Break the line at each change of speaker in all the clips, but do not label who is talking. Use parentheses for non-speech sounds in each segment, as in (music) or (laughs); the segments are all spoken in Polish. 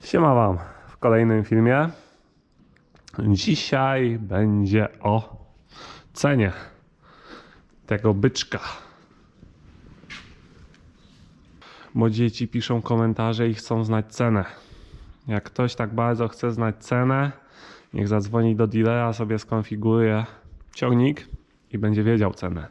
Siema Wam w kolejnym filmie. Dzisiaj będzie o cenie tego byczka. Bo dzieci piszą komentarze i chcą znać cenę. Jak ktoś tak bardzo chce znać cenę, niech zadzwoni do dealera, sobie skonfiguruje ciągnik i będzie wiedział cenę.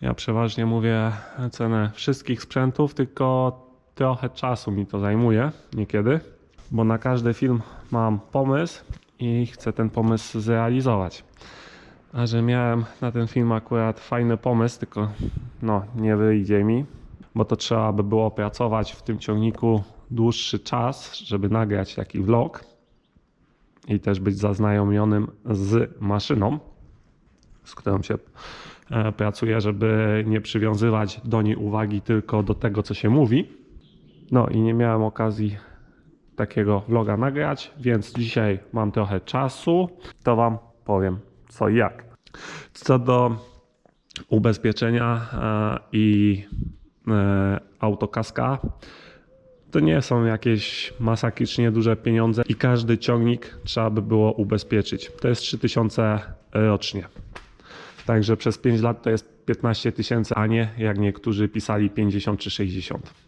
Ja przeważnie mówię cenę wszystkich sprzętów, tylko trochę czasu mi to zajmuje niekiedy, bo na każdy film mam pomysł i chcę ten pomysł zrealizować. A że miałem na ten film akurat fajny pomysł, tylko no nie wyjdzie mi, bo to trzeba by było pracować w tym ciągniku dłuższy czas, żeby nagrać taki vlog i też być zaznajomionym z maszyną, z którą się e, pracuje, żeby nie przywiązywać do niej uwagi tylko do tego, co się mówi. No i nie miałem okazji takiego vloga nagrać, więc dzisiaj mam trochę czasu, to Wam powiem co i jak. Co do ubezpieczenia e, i e, autokaska, to nie są jakieś masakrycznie duże pieniądze i każdy ciągnik trzeba by było ubezpieczyć. To jest 3000 rocznie. Także przez 5 lat to jest 15 tysięcy, a nie jak niektórzy pisali 50 czy 60.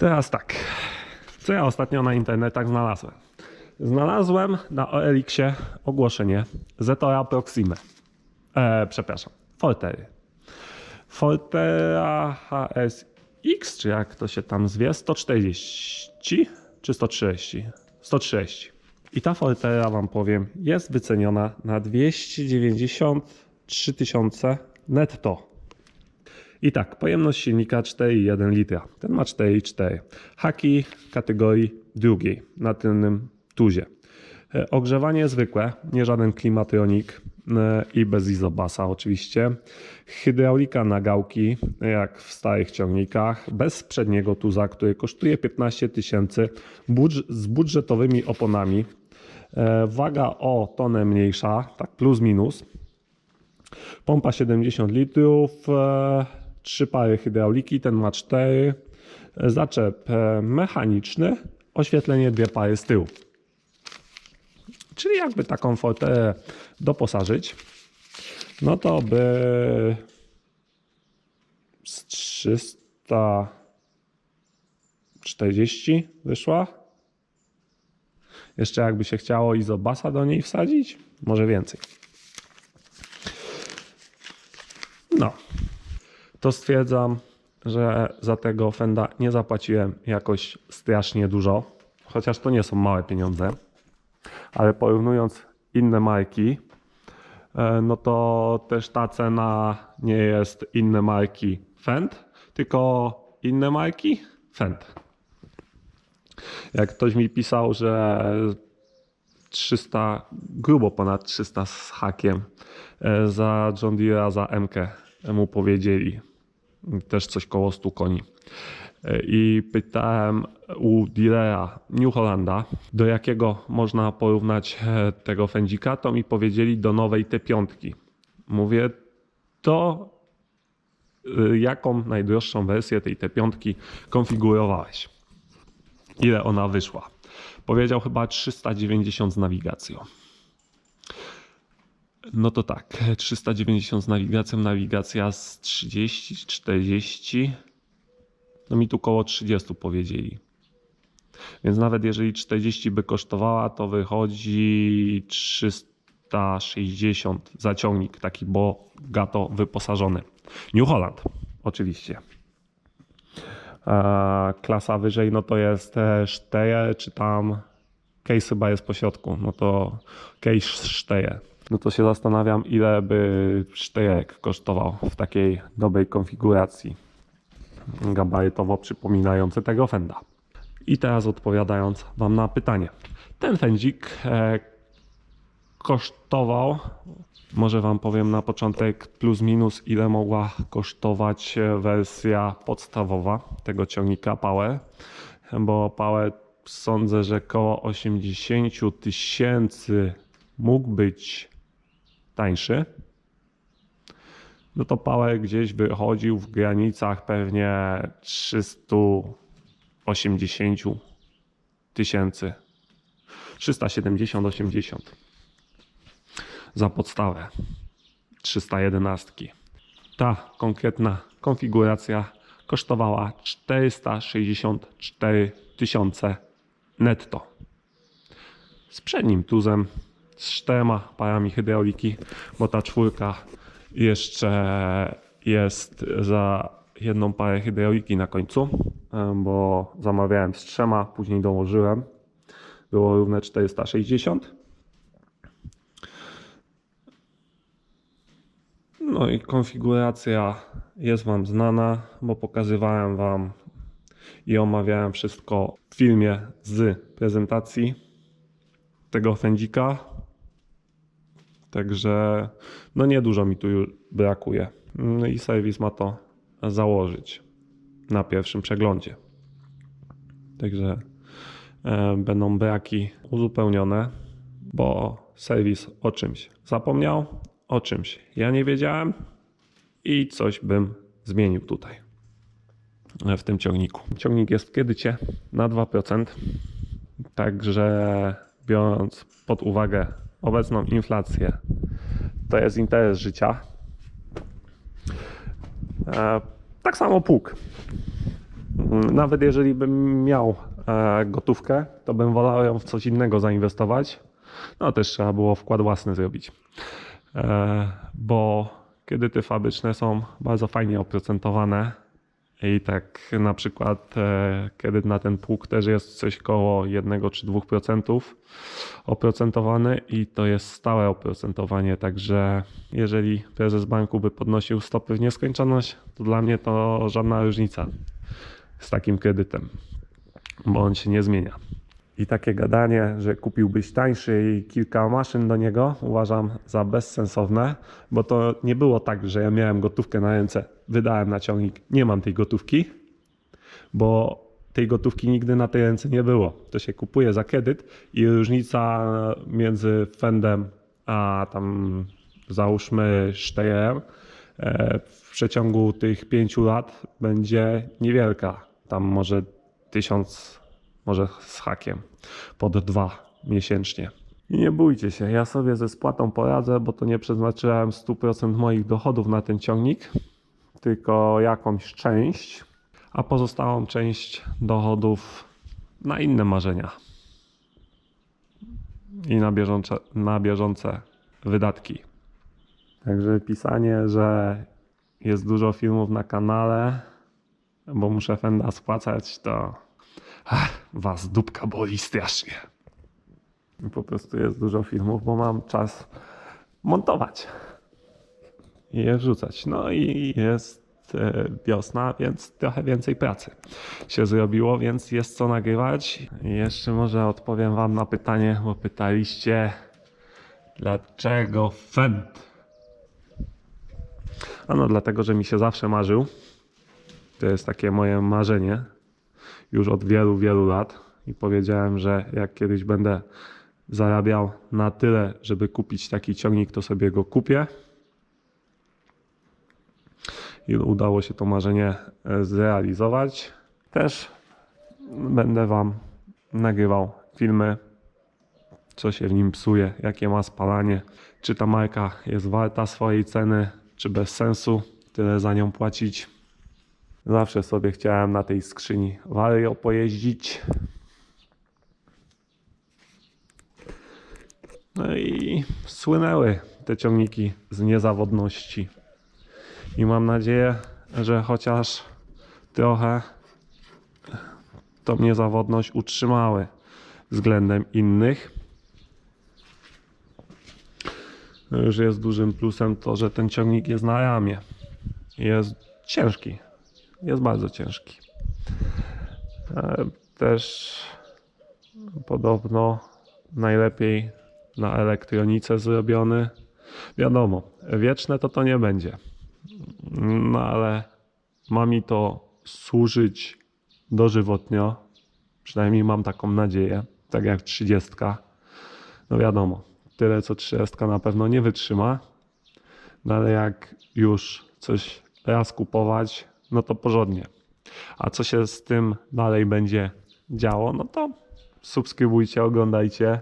Teraz tak. Co ja ostatnio na internetach znalazłem? Znalazłem na OLX-ie ogłoszenie Zetora Proxime. E, przepraszam, Fortery. Fortera HSX, czy jak to się tam zwie, 140 czy 130? 130. I ta Fortera, wam powiem, jest wyceniona na 293 tysiące netto. I tak, pojemność silnika 4,1 litra. Ten ma 4,4. Haki kategorii drugiej na tylnym tuzie. E, Ogrzewanie zwykłe, nie żaden klimatronik e, i bez izobasa oczywiście. Hydraulika na gałki, jak w starych ciągnikach, bez przedniego tuza, który kosztuje 15 tysięcy z budżetowymi oponami. E, Waga o tonę mniejsza, tak plus minus. Pompa 70 litrów, trzy pary hydrauliki, ten ma cztery. Zaczep e, mechaniczny, oświetlenie dwie pary z tyłu. Czyli jakby taką forterę doposażyć, no to by z 340 wyszła. Jeszcze jakby się chciało izobasa do niej wsadzić, może więcej. No, to stwierdzam, że za tego Fenda nie zapłaciłem jakoś strasznie dużo, chociaż to nie są małe pieniądze, ale porównując inne marki, e, no to też ta cena nie jest inne marki Fend, tylko inne marki Fend. Jak ktoś mi pisał, że 300, grubo ponad 300 z hakiem e, za John Deere'a, za MK mu powiedzieli. Też coś koło 100 koni. E, I pytałem u dealera New Hollanda, do jakiego można porównać e, tego fędzika, to mi powiedzieli do nowej T5. Mówię, to y, jaką najdroższą wersję tej T5 konfigurowałeś? Ile ona wyszła? Powiedział chyba 390 z nawigacją. No to tak, 390 z nawigacją, nawigacja z 30, 40. No mi tu koło 30 powiedzieli. Więc nawet jeżeli 40 by kosztowała, to wychodzi 360 za ciągnik, taki bogato wyposażony. New Holland, oczywiście. Klasa wyżej, no to jest e, Steyr, czy tam case chyba jest po środku, no to case Steyr. No to się zastanawiam, ile by Steyerek kosztował w takiej dobrej konfiguracji gabarytowo przypominający tego Fenda. I teraz odpowiadając Wam na pytanie. Ten fędzik e, kosztował, może Wam powiem na początek plus minus ile mogła kosztować wersja podstawowa tego ciągnika Power, bo Power sądzę, że około 80 tysięcy mógł być tańszy. No to Power gdzieś wychodził w granicach pewnie 380 tysięcy. 370-80 za podstawę 311. Ta konkretna konfiguracja kosztowała 464 tysiące netto. Z przednim tuzem, z czterema parami hydrauliki, bo ta czwórka jeszcze jest za jedną parę hydrauliki na końcu, bo zamawiałem z trzema, później dołożyłem. Było równe 460. No i konfiguracja jest Wam znana, bo pokazywałem Wam i omawiałem wszystko w filmie z prezentacji tego fędzika. Także no niedużo mi tu brakuje. No i serwis ma to założyć na pierwszym przeglądzie. Także e, będą braki uzupełnione, bo serwis o czymś zapomniał, o czymś ja nie wiedziałem i coś bym zmienił tutaj e, w tym ciągniku. Ciągnik jest w kredycie na 2%, także biorąc pod uwagę obecną inflację, to jest interes życia. E, tak samo pług. Nawet jeżeli bym miał e, gotówkę, to bym wolał ją w coś innego zainwestować. No też trzeba było wkład własny zrobić. E, bo kiedy te fabryczne są bardzo fajnie oprocentowane i tak na przykład e, kredyt na ten pług też jest coś koło 1 czy 2% oprocentowany i to jest stałe oprocentowanie, także jeżeli prezes banku by podnosił stopy w nieskończoność, to dla mnie to żadna różnica z takim kredytem, bo on się nie zmienia. I takie gadanie, że kupiłbyś tańszy i kilka maszyn do niego, uważam za bezsensowne, bo to nie było tak, że ja miałem gotówkę na ręce, wydałem na ciągnik, nie mam tej gotówki, bo tej gotówki nigdy na tej ręce nie było. To się kupuje za kredyt i różnica między Fendem a tam załóżmy Steyerem e, w przeciągu tych pięciu lat będzie niewielka. Tam może tysiąc, może z hakiem, pod dwa miesięcznie. I nie bójcie się, ja sobie ze spłatą poradzę, bo to nie przeznaczyłem 100% moich dochodów na ten ciągnik, tylko jakąś część, a pozostałą część dochodów na inne marzenia i na bieżące, na bieżące wydatki. Także pisanie, że jest dużo filmów na kanale, bo muszę Fenda spłacać, to ach, was dupka boli strasznie. Po prostu jest dużo filmów, bo mam czas montować i je. No i jest e, wiosna, więc trochę więcej pracy się zrobiło, więc jest co nagrywać. I jeszcze może odpowiem Wam na pytanie, bo pytaliście, dlaczego Fend? Ano dlatego, że mi się zawsze marzył. To jest takie moje marzenie już od wielu, wielu lat i powiedziałem, że jak kiedyś będę zarabiał na tyle, żeby kupić taki ciągnik, to sobie go kupię. I udało się to marzenie e, zrealizować. Też będę Wam nagrywał filmy, co się w nim psuje, jakie ma spalanie, czy ta marka jest warta swojej ceny, czy bez sensu tyle za nią płacić. Zawsze sobie chciałem na tej skrzyni Vario pojeździć. No i słynęły te ciągniki z niezawodności. I mam nadzieję, że chociaż trochę tą niezawodność utrzymały względem innych. Już jest dużym plusem to, że ten ciągnik jest na ramię. Jest ciężki. Jest bardzo ciężki. E, Też podobno najlepiej na elektronice zrobiony. Wiadomo, wieczne to to nie będzie. No ale ma mi to służyć dożywotnio. Przynajmniej mam taką nadzieję, tak jak 30. No wiadomo, tyle co 30 na pewno nie wytrzyma. No ale jak już coś raz kupować, no to porządnie. A co się z tym dalej będzie działo, no to subskrybujcie, oglądajcie.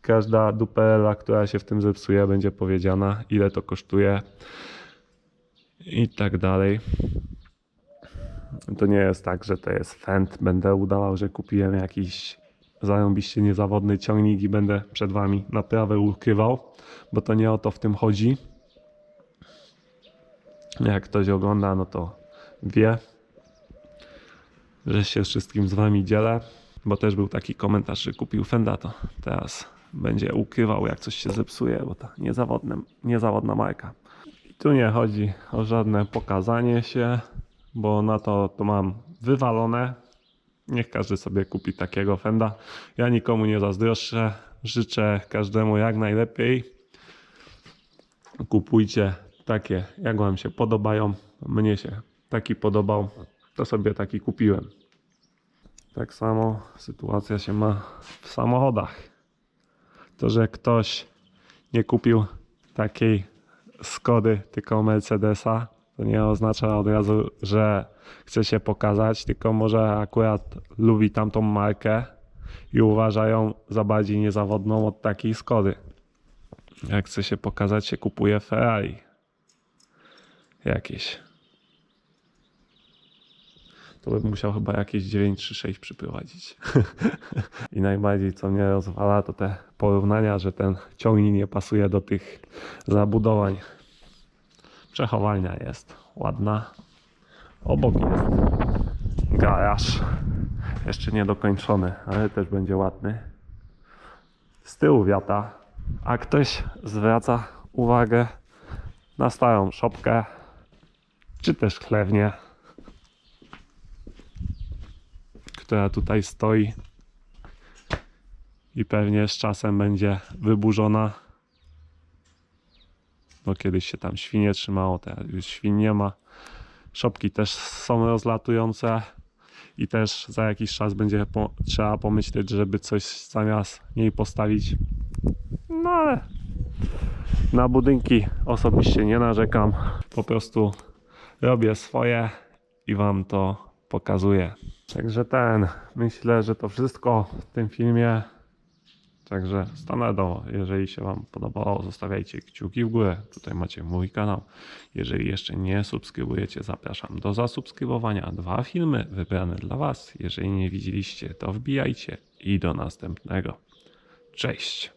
Każda duperela, która się w tym zepsuje, będzie powiedziana, ile to kosztuje i tak dalej. To nie jest tak, że to jest fent. Będę udawał, że kupiłem jakiś zarąbiście niezawodny ciągnik i będę przed wami naprawę ukrywał, bo to nie o to w tym chodzi. Jak ktoś ogląda, no to wie, że się wszystkim z wami dzielę, bo też był taki komentarz, że kupił Fenda, to teraz będzie ukrywał, jak coś się zepsuje, bo to niezawodne, niezawodna marka. I tu nie chodzi o żadne pokazanie się, bo na to to mam wywalone. Niech każdy sobie kupi takiego Fenda. Ja nikomu nie zazdroszczę. Życzę każdemu jak najlepiej. Kupujcie takie, jak wam się podobają. Mnie się taki podobał, to sobie taki kupiłem. Tak samo sytuacja się ma w samochodach. To, że ktoś nie kupił takiej Skody, tylko Mercedesa, to nie oznacza od razu, że chce się pokazać, tylko może akurat lubi tamtą markę i uważa ją za bardziej niezawodną od takiej Skody. Jak chce się pokazać, się kupuje Ferrari. Jakieś. To bym musiał chyba jakieś 936 przyprowadzić. (laughs) I najbardziej co mnie rozwala to te porównania, że ten ciągnik nie pasuje do tych zabudowań. Przechowalnia jest ładna. Obok jest garaż. Jeszcze nie dokończony, ale też będzie ładny. Z tyłu wiata. A ktoś zwraca uwagę na starą szopkę, czy też chlewnię, która tutaj stoi i pewnie z czasem będzie wyburzona. Bo kiedyś się tam świnie trzymało, teraz już świn nie ma. Szopki też są rozlatujące i też za jakiś czas będzie po, trzeba pomyśleć, żeby coś zamiast niej postawić. No ale na budynki osobiście nie narzekam. Po prostu robię swoje i wam to pokazuję. Także ten, myślę, że to wszystko w tym filmie. Także standardowo, jeżeli się Wam podobało, zostawiajcie kciuki w górę. Tutaj macie mój kanał. Jeżeli jeszcze nie subskrybujecie, zapraszam do zasubskrybowania. Dwa filmy wybrane dla Was. Jeżeli nie widzieliście, to wbijajcie i do następnego. Cześć!